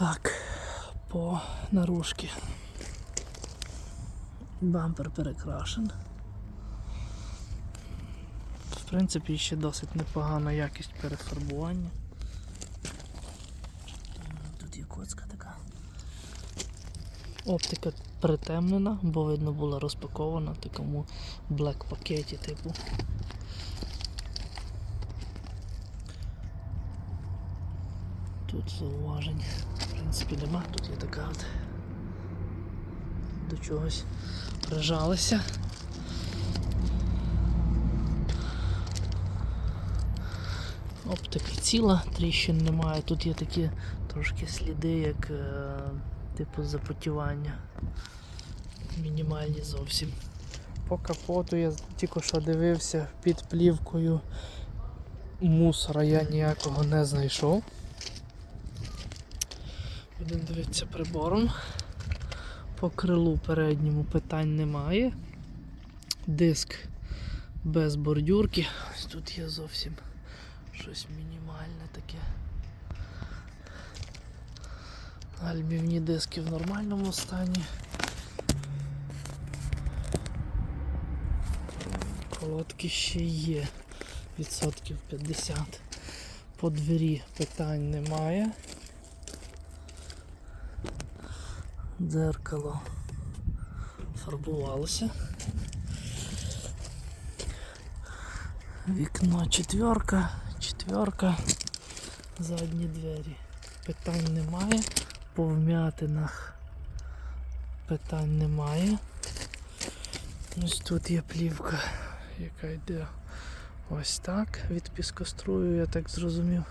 Так, по наружки. Бампер перекрашен. В принципі, ще досить непогана якість перефарбування. Тут є коцка така. Оптика притемнена, бо видно була розпакована в такому блек пакеті типу. Тут зауважень в принципі нема, тут є така от до чогось прижалися. Оптика ціла, тріщин немає. Тут є такі трошки сліди, як е, типу запотівання. Мінімальні зовсім. По капоту я тільки що дивився під плівкою. Мусора я ніякого не знайшов. Будемо дивитися прибором. По крилу передньому питань немає. Диск без бордюрки. Ось тут є зовсім щось мінімальне таке. Альбівні диски в нормальному стані. Колодки ще є. Відсотків 50. По двері питань немає. Дзеркало фарбувалося. Вікно четверка, четверка, задні двері. Питань немає. По вмятинах питань немає. Ось тут є плівка, яка йде ось так від піскострую, я так зрозумів.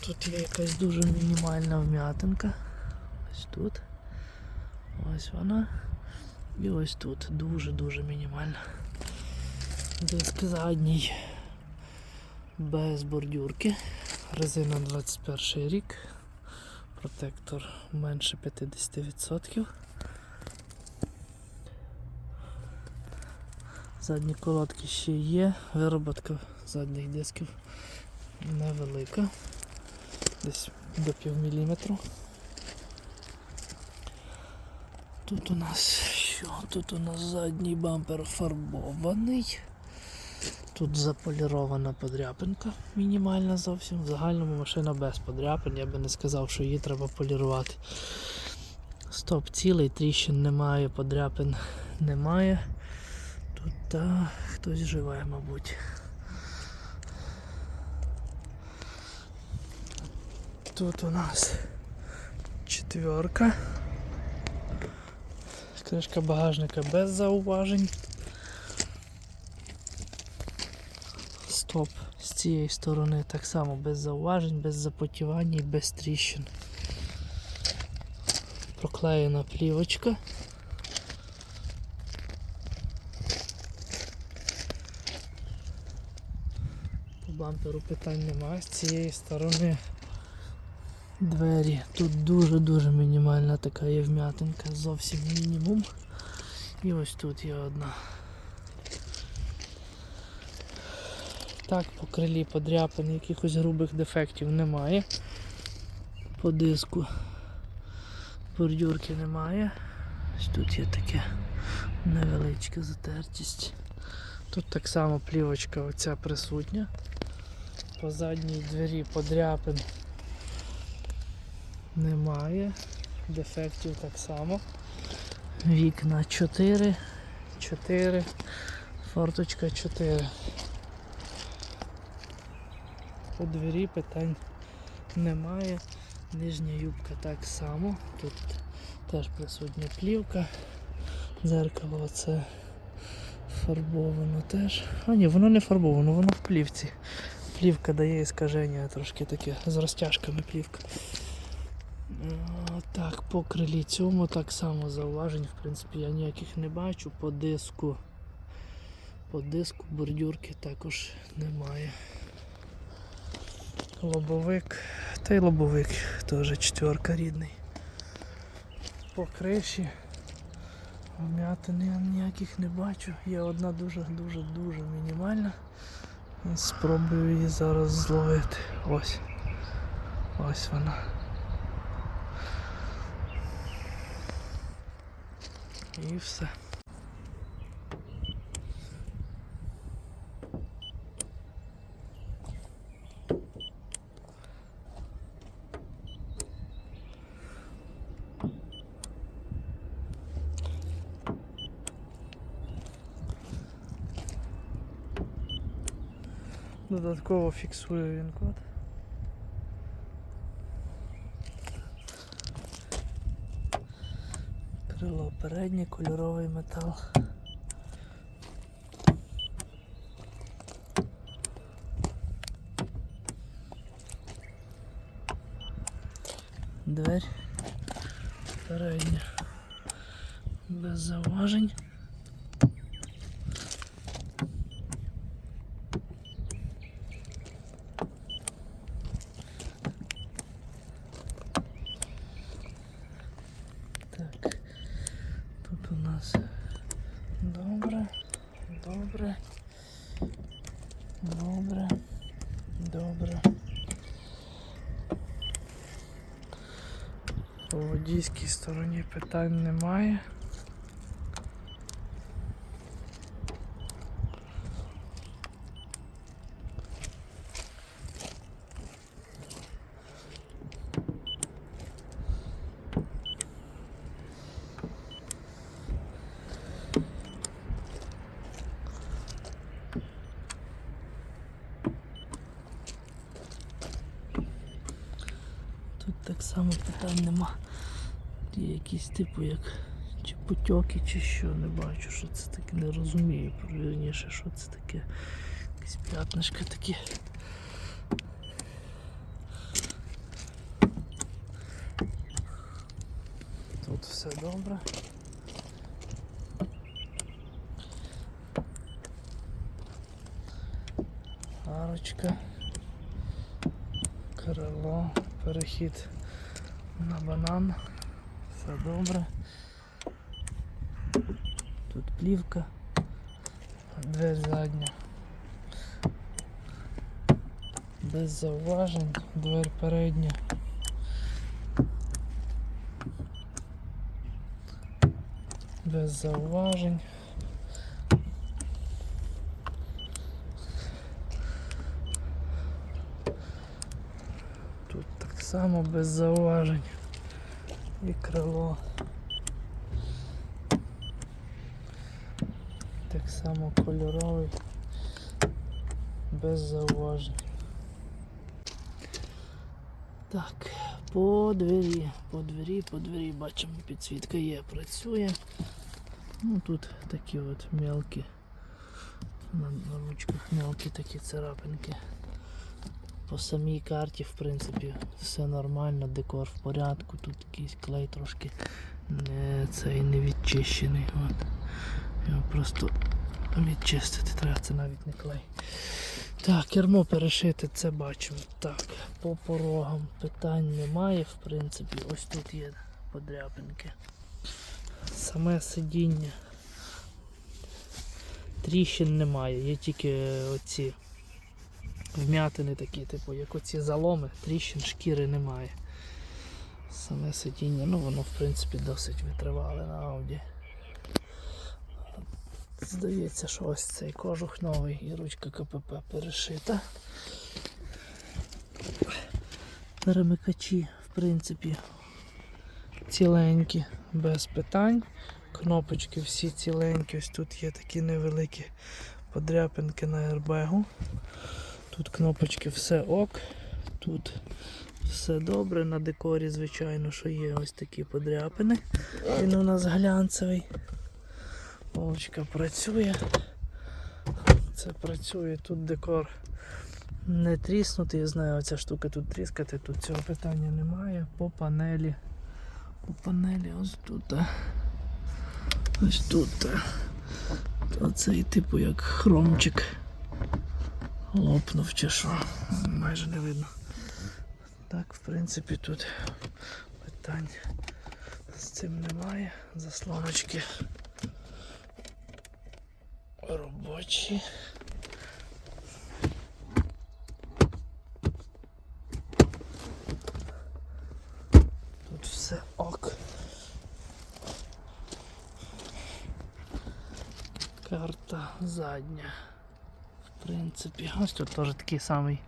Тут є якась дуже мінімальна вмятинка. Ось тут. Ось вона. І ось тут. Дуже-дуже мінімальна. Диск задній без бордюрки. Резина 21 рік. Протектор менше 50%. Задні колодки ще є. Вироботка задніх дисків невелика. Десь до пів міліметру. Тут у нас що? Тут у нас задній бампер фарбований. Тут заполірована подряпинка, мінімальна зовсім. В загальному машина без подряпин, я би не сказав, що її треба полірувати. Стоп цілий, тріщин немає, подряпин немає. Тут та, хтось живе, мабуть. Тут у нас четверка. Кришка багажника без зауважень. Стоп з цієї сторони так само без зауважень, без запотівання і без тріщин. Проклеєна плівочка. По бамперу питань немає. З цієї сторони двері. Тут дуже-дуже мінімальна така є вм'ятинка, зовсім мінімум. І ось тут є одна. Так, по крилі подряпин, якихось грубих дефектів немає. По диску бордюрки немає. Ось тут є таке невеличка затертість. Тут так само плівочка оця присутня. По задній двері подряпин немає. Дефектів так само. Вікна 4, 4, форточка 4. По двері питань немає. Нижня юбка так само. Тут теж присутня плівка. Дзеркало це фарбовано теж. А ні, воно не фарбовано, воно в плівці. Плівка дає іскаження трошки таке з розтяжками плівка. Так, по крилі цьому так само зауважень, в принципі, я ніяких не бачу. По диску. По диску бордюрки також немає. Лобовик. Та й лобовик теж четверка рідний. По криші. Вмятини ніяких не бачу. Є одна дуже-дуже-дуже мінімальна. Спробую її зараз зловити. Ось. Ось вона. І все. Додатково фіксую він код. Переднє, кольоровий метал. Дверь передня. Без зауважень. Так, тут у нас добре, добре, добре, добре. По водійській стороні питань немає. Тут так само питань нема. Є якісь типу як чи потьоки, чи що, не бачу, що це таке, не розумію, вірніше, що це таке. Якісь п'ятнишка такі. Тут все добре. Арочка. Крило, перехід на банан. Все добре. Тут плівка, дверь задня. Без зауважень, дверь передня. Без зауважень. Тут так само без зауважень. І крило. Так само кольоровий, без зауважень. Так, по двері, по двері, по двері бачимо, підсвітка є, працює. Ну тут такі от мелкі, на, ручках мелкі такі царапинки. По самій карті, в принципі, все нормально, декор в порядку, тут якийсь клей трошки не, цей не відчищений. От. Його просто відчистити треба, це навіть не клей. Так, кермо перешити, це бачимо. Так, по порогам питань немає, в принципі, ось тут є подряпинки. Саме сидіння. Тріщин немає, є тільки оці вмятини такі, типу, як оці заломи, тріщин шкіри немає. Саме сидіння, ну воно в принципі досить витривале на Ауді. Здається, що ось цей кожух новий і ручка КПП перешита. Перемикачі, в принципі, ціленькі, без питань. Кнопочки всі ціленькі, ось тут є такі невеликі подряпинки на аербегу. Тут кнопочки все ок, тут все добре, на декорі, звичайно, що є ось такі подряпини. Він у нас глянцевий. Полочка працює. Це працює, тут декор не тріснутий, я знаю, оця штука тут тріскати, тут цього питання немає. По панелі. По панелі ось тут. Ось тут. Оцей типу як хромчик лопнув чи що. Майже не видно. Так, в принципі, тут питань з цим немає. Заслоночки робочі. Тут все ок. Карта задня. Принципі, ось тут теж такий самий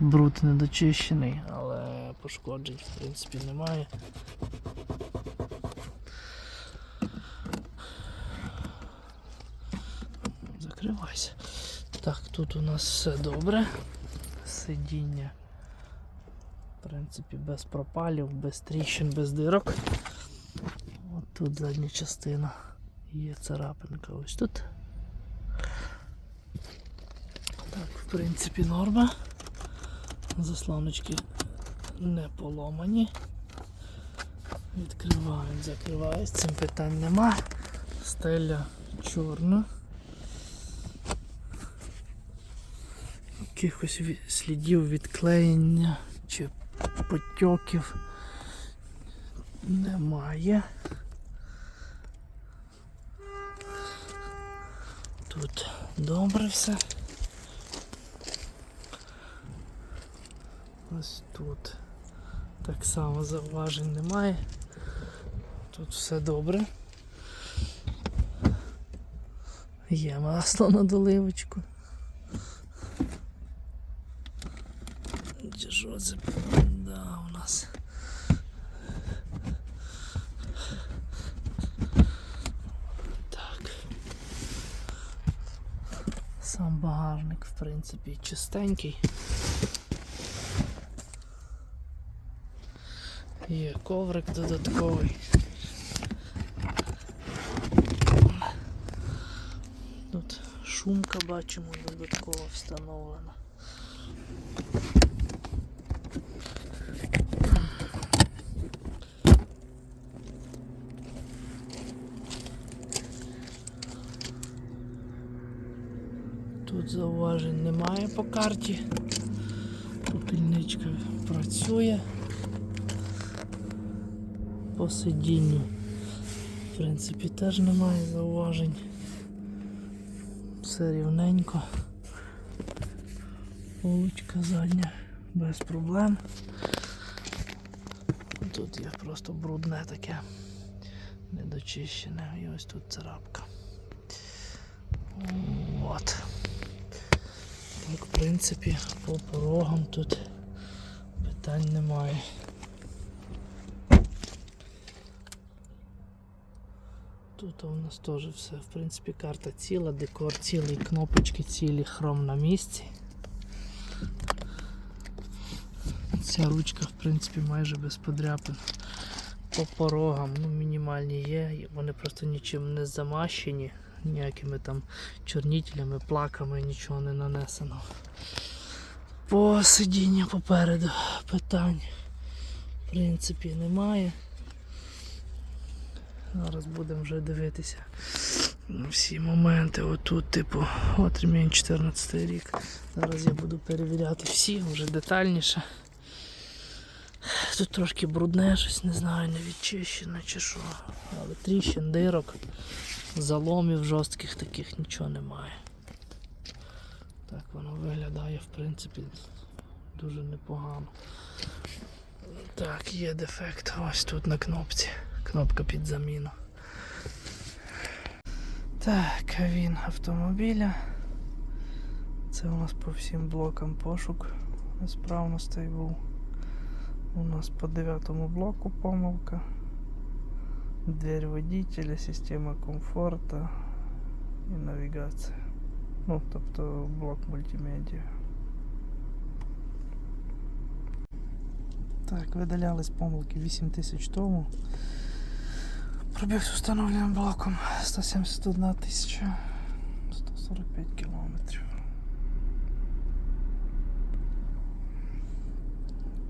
бруд недочищений, але пошкоджень в принципі немає. Закривайся. Так, тут у нас все добре. Сидіння. В принципі, без пропалів, без тріщин, без дирок. От тут задня частина. Є царапинка ось тут. Так, в принципі, норма. Заслоночки не поломані. Відкривають, закривають, з цим питань нема. Стеля чорна. Якихось слідів відклеєння чи потьоків немає. Тут добре все. Ось тут так само зауважень немає. Тут все добре. Є масло на доливочку. Чи це? Да, у нас. Так. Сам багажник, в принципі, чистенький. Є коврик додатковий. Тут шумка бачимо додатково встановлена. Тут зауважень немає по карті. Попільничка працює. По сидінню. В принципі, теж немає зауважень. Все рівненько. Полочка задня без проблем. Тут є просто брудне таке, недочищене. І ось тут царапка. От. Так, в принципі, по порогам тут питань немає. Тут у нас теж все, в принципі, карта ціла, декор цілий, кнопочки цілі, хром на місці. Ця ручка, в принципі, майже без подряпин. По порогам, ну, мінімальні є, вони просто нічим не замащені, ніякими там чорнітелями, плаками, нічого не нанесено. По сидінню попереду питань, в принципі, немає. Зараз будемо вже дивитися всі моменти. Отут, типу, от ремінь 14 рік. Зараз я буду перевіряти всі вже детальніше. Тут трошки брудне щось, не знаю, не відчищено чи що. Але тріщин, дирок, заломів жорстких таких нічого немає. Так воно виглядає, в принципі, дуже непогано. Так, є дефект ось тут на кнопці. Кнопка під заміну. Так, він автомобіля. Це у нас по всім блокам пошук несправностей був. У нас по дев'ятому блоку помилка. Дверь водителя, система комфорту і навігація. Ну, тобто блок мультимедіа. Так, видалялись помилки 8000 тому. Пробіг з встановленим блоком 171 тисяча 145 кілометрів.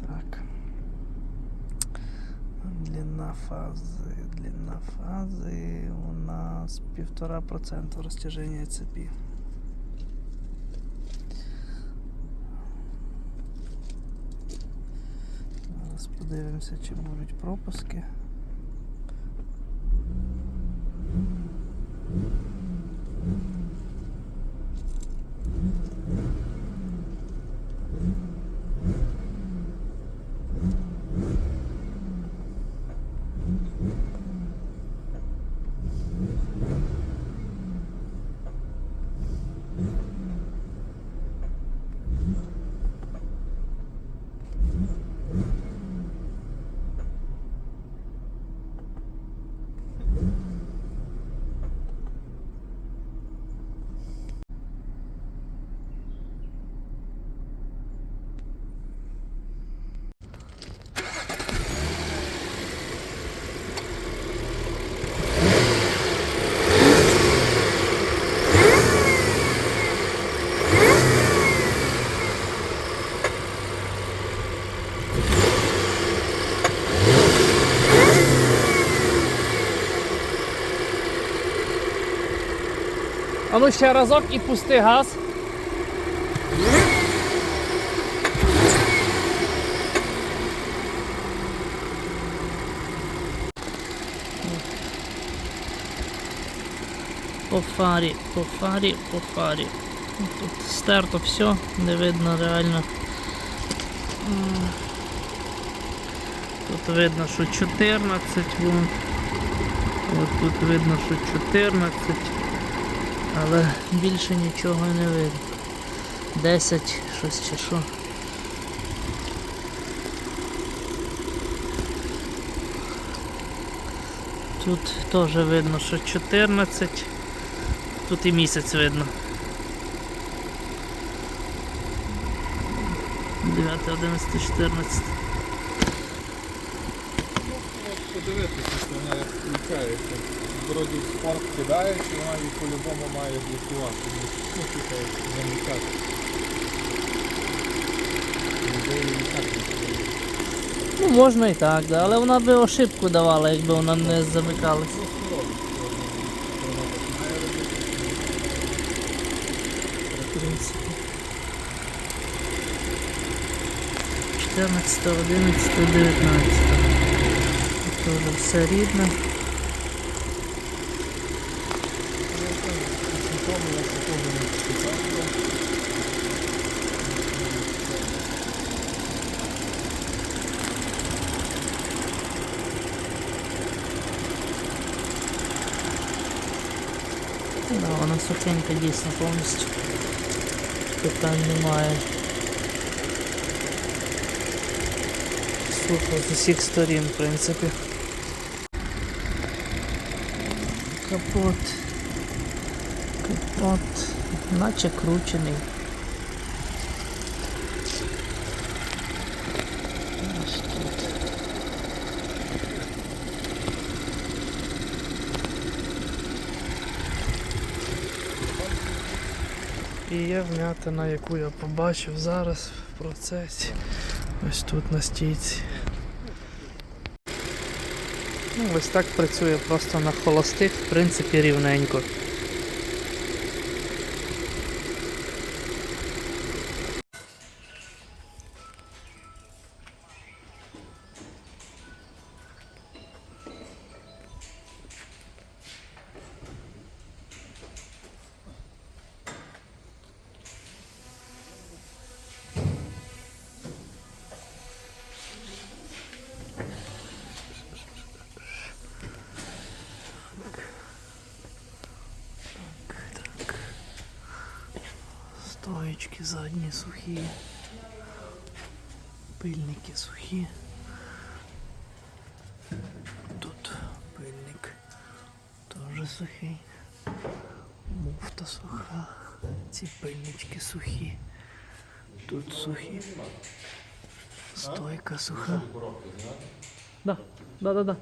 Так. Длина фази. Длина фази у нас 1,5% розтяження цепі. Зараз подивимося, чи будуть пропуски. Ну ще разок і пусти газ. По фарі, по фарі, по фарі. Тут стерто все, не видно реально. Тут видно, що 14 вон. От тут видно, що 14, але більше нічого не видно. 10 щось чи що. Тут теж видно, що 14. Тут і місяць видно. 9, 11, 14. Подивитися, що вона включається. Вроді спорт кидаєш, і вона по-любому має блокувати. Ну, типу, подивитися. Ну можна і так, да, але вона би ошибку давала, якби вона не замикалась. Просто робить, що вона так має робити. В принципі. 14, 11, 19. Це вже все рідно. Нікому я такого не читав. Да, вона сухенька дійсно повністю. Питань немає. Сухо з усіх сторін, в принципі. Капот. Капот. Наче кручений. Ось тут. І є вмятина, яку я побачив зараз в процесі. Ось тут на стійці. Ну, ось так працює просто на холостих, в принципі, рівненько. Стоечки задні сухі. Пильники сухі. Тут пильник теж сухий. Муфта суха. Ці пильнички сухі. Тут сухі. Стойка суха. Да, да, да, да.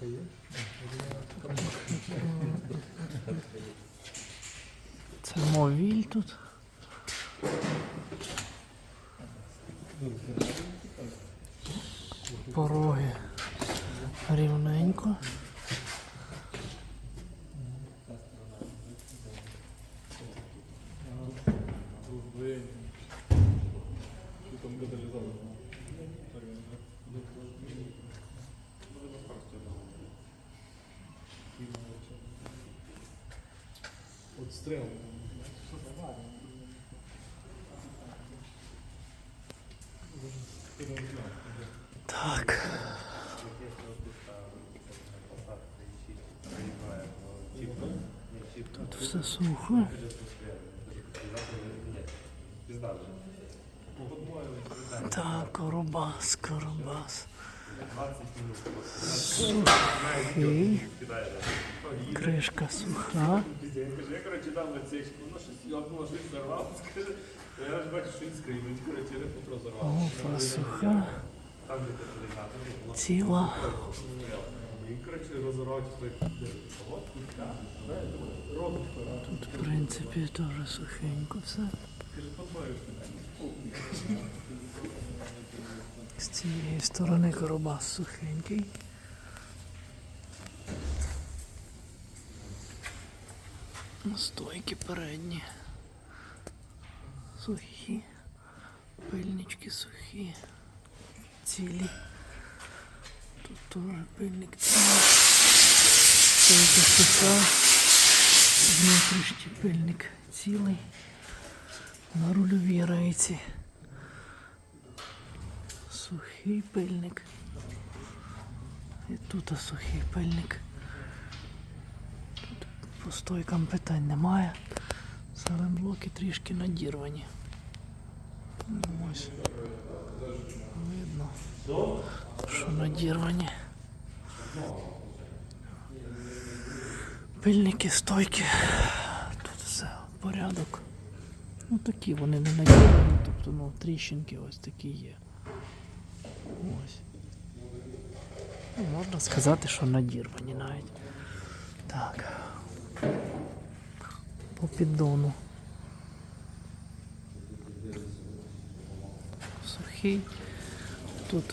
Така є? Це мовіль тут. Пороги рівненько. Там каталізатор. От стріл. Так. Тут все сухо. Так, коробас, коробас. Сухий. Кришка суха. Я, коротше, дав воно щось йобнуло, щось зарвало, скаже, то я ж бачу, що він скрипить, коротше, я путро. Опа, суха. Там каталізатор, Ціла. він, коротше, розорвав, тут, в принципі, теж сухенько все. каже, подбаєш питання. З цієї сторони коробас сухенький. Стойки передні. Сухі. Пильнички сухі. Цілі. Тут теж пильник цілий. Стойка суха. Внутрішній пильник цілий. На рульовій рейці. Сухий пильник. І тут сухий пильник. Тут по стойкам немає. Саленблоки трішки надірвані. Ось. Видно, що надірвані. Пильники, стойки. Тут все порядок. Ну такі вони не надірвані, тобто ну, тріщинки ось такі є. Ось. Ну, можна сказати, що надірвані навіть. Так. По піддону. Сухий. Тут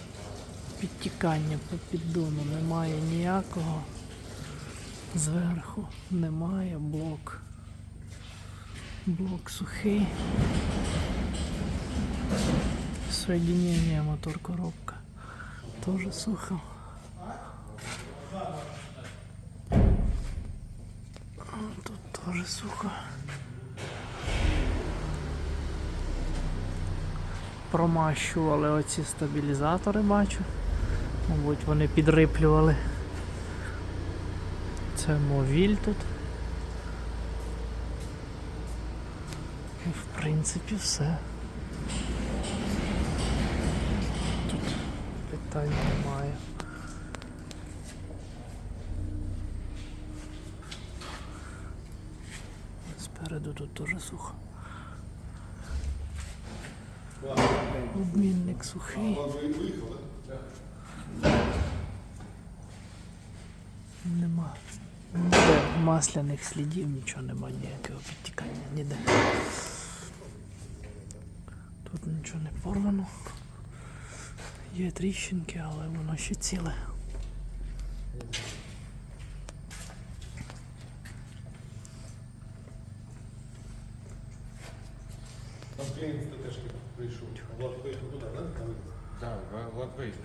підтікання по піддону немає ніякого. Зверху немає блок. Блок сухий. Соединение мотор коробка. Тоже сухо. Тоже сухо. Промащували оці стабілізатори, бачу. Мабуть, вони підриплювали. Це мовіль тут. І в принципі все. Тут питань немає. Спереду тут теж сухо. Обмінник сухий. Нема. Ніде масляних слідів, нічого нема, ніякого підтікання, ніде. Тут нічого не порвано. Є тріщинки, але воно ще ціле. Там клієнт теж прийшов. Влад поїхав туди, так? Так, Влад виїхав.